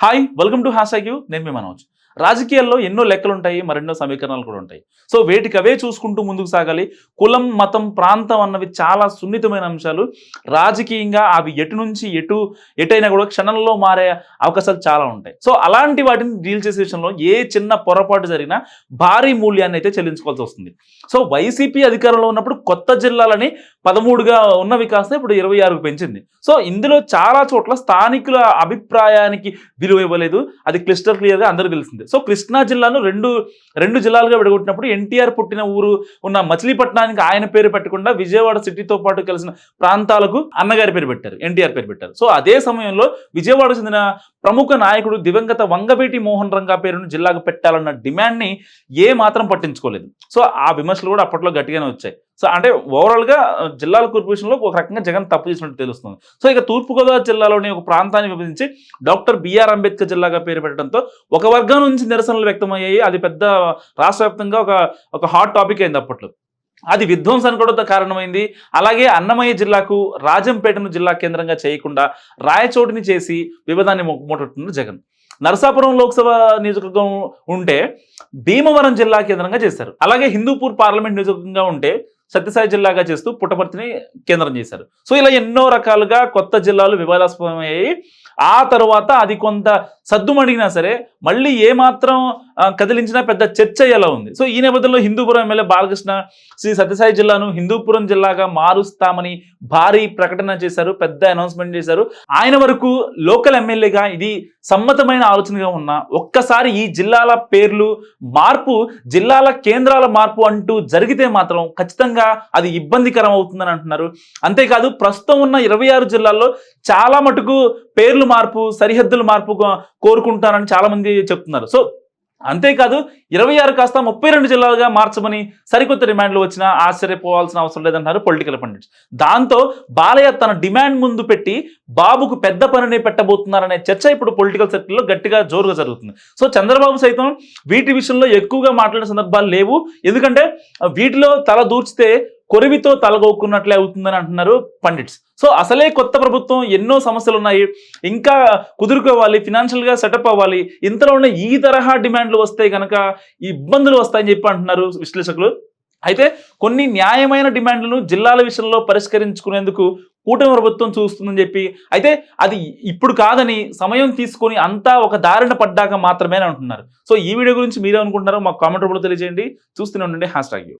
hi welcome to hash you నేను మీ మనోజ్ రాజకీయాల్లో ఎన్నో లెక్కలు ఉంటాయి మరెన్నో సమీకరణాలు కూడా ఉంటాయి. సో వేటికి అవే చూసుకుంటూ ముందుకు సాగాలి. కులం మతం ప్రాంతం అన్నవి చాలా సున్నితమైన అంశాలు. రాజకీయంగా అవి ఎటు నుంచి ఎటు ఎటైనా కూడా క్షణంలో మారే అవకాశాలు చాలా ఉంటాయి. సో అలాంటి వాటిని డీల్ చేసే విషయంలో ఏ చిన్న పొరపాటు జరిగినా భారీ మూల్యాన్ని అయితే చెల్లించుకోవాల్సి వస్తుంది. సో వైసీపీ అధికారంలో ఉన్నప్పుడు కొత్త జిల్లాలని పదమూడుగా ఉన్నవి కాస్త ఇప్పుడు ఇరవై ఆరుకు పెంచింది. సో ఇందులో చాలా చోట్ల స్థానికుల అభిప్రాయానికి విలువ ఇవ్వలేదు. అది క్లిస్టర్ క్లియర్గా అందరికీ తెలిసింది. సో కృష్ణా జిల్లాను రెండు రెండు జిల్లాలుగా విడగొట్టినప్పుడు ఎన్టీఆర్ పుట్టిన ఊరు ఉన్న మచిలీపట్నానికి ఆయన పేరు పెట్టకుండా విజయవాడ సిటీతో పాటు కలిసిన ప్రాంతాలకు అన్నగారి పేరు పెట్టారు ఎన్టీఆర్ పేరు పెట్టారు. సో అదే సమయంలో విజయవాడ చెందిన ప్రముఖ నాయకుడు దివంగత వంగవీటి మోహన్ రంగా పేరును జిల్లాకు పెట్టాలన్న డిమాండ్ని ఏ మాత్రం పట్టించుకోలేదు. సో ఆ విమర్శలు కూడా అప్పట్లో గట్టిగానే వచ్చాయి. సో అంటే ఓవరాల్గా జిల్లాల కార్పొరేషన్లో ఒక రకంగా జగన్ తప్పు చేసినట్టు తెలుస్తుంది. సో ఇక తూర్పుగోదావరి జిల్లాలోని ఒక ప్రాంతాన్ని విభజించి డాక్టర్ బిఆర్ అంబేద్కర్ జిల్లాగా పేరు పెట్టడంతో ఒక వర్గం నుంచి నిరసనలు వ్యక్తమయ్యాయి. అది పెద్ద రాష్ట్ర వ్యాప్తంగా ఒక ఒక హాట్ టాపిక్ అయింది అప్పట్లో. అది విధ్వంసానికి కారణమైంది. అలాగే అన్నమయ్య జిల్లాకు రాజంపేటను జిల్లా కేంద్రంగా చేయకుండా రాయచోటిని చేసి వివాదాన్ని మొట్టమొట్టున్నారు జగన్. నరసాపురం లోక్సభ నియోజకవర్గం ఉంటే భీమవరం జిల్లా కేంద్రంగా చేశారు. అలాగే హిందూపూర్ పార్లమెంట్ నియోజకవర్గంగా ఉంటే సత్యసాయి జిల్లాగా చేస్తూ పుట్టపర్తిని కేంద్రం చేశారు. సో ఇలా ఎన్నో రకాలుగా కొత్త జిల్లాలు వివాదాస్పదమయ్యాయి. ఆ తర్వాత అది కొంత సద్దుమడిగినా సరే మళ్ళీ ఏమాత్రం కదిలించిన పెద్ద చర్చ ఎలా ఉంది. సో ఈ నేపథ్యంలో హిందూపురం ఎమ్మెల్యే బాలకృష్ణ శ్రీ సత్యసాయి జిల్లాను హిందూపురం జిల్లాగా మారుస్తామని భారీ ప్రకటన చేశారు పెద్ద అనౌన్స్మెంట్ చేశారు. ఆయన వరకు లోకల్ ఎమ్మెల్యేగా ఇది సమ్మతమైన ఆలోచనగా ఉన్న ఒక్కసారి ఈ జిల్లాల పేర్లు మార్పు జిల్లాల కేంద్రాల మార్పు అంటూ జరిగితే మాత్రం ఖచ్చితంగా అది ఇబ్బందికరం అవుతుందని అంటున్నారు. అంతేకాదు ప్రస్తుతం ఉన్న ఇరవై ఆరు జిల్లాల్లో చాలా మటుకు పేర్లు మార్పు సరిహద్దుల మార్పు కోరుకుంటారని చాలా మంది చెప్తున్నారు. సో అంతేకాదు ఇరవై ఆరు కాస్త ముప్పై రెండు జిల్లాలుగా మార్చమని సరికొత్త డిమాండ్లు వచ్చినా ఆశ్చర్యపోవాల్సిన అవసరం లేదంటున్నారు పొలిటికల్ పండిట్స్. దాంతో బాలయ్య తన డిమాండ్ ముందు పెట్టి బాబుకు పెద్ద పనిని పెట్టబోతున్నారనే చర్చ ఇప్పుడు పొలిటికల్ సర్కిల్లో గట్టిగా జోరుగా జరుగుతుంది. సో చంద్రబాబు సైతం వీటి విషయంలో ఎక్కువగా మాట్లాడే సందర్భాలు లేవు. ఎందుకంటే వీటిలో తల దూర్చితే కొరివితో తలగొక్కున్నట్లే అవుతుందని అంటున్నారు పండిట్స్. సో అసలే కొత్త ప్రభుత్వం ఎన్నో సమస్యలు ఉన్నాయి ఇంకా కుదురుకోవాలి ఫినాన్షియల్గా సెటప్ అవ్వాలి. ఇంతలోనే ఈ తరహా డిమాండ్లు వస్తే కనుక ఇబ్బందులు వస్తాయని చెప్పి అంటున్నారు విశ్లేషకులు. అయితే కొన్ని న్యాయమైన డిమాండ్లను జిల్లాల విషయంలో పరిష్కరించుకునేందుకు కూటమి ప్రభుత్వం చూస్తుందని చెప్పి అయితే అది ఇప్పుడు కాదని సమయం తీసుకొని అంతా ఒక దారిన పడ్డాక మాత్రమే అంటున్నారు. సో ఈ వీడియో గురించి మీరే అనుకుంటున్నారో మాకు కామెంట్ రూపంలో తెలియజేయండి. చూస్తూనే ఉండండి హ్యాష్ ట్యాగ్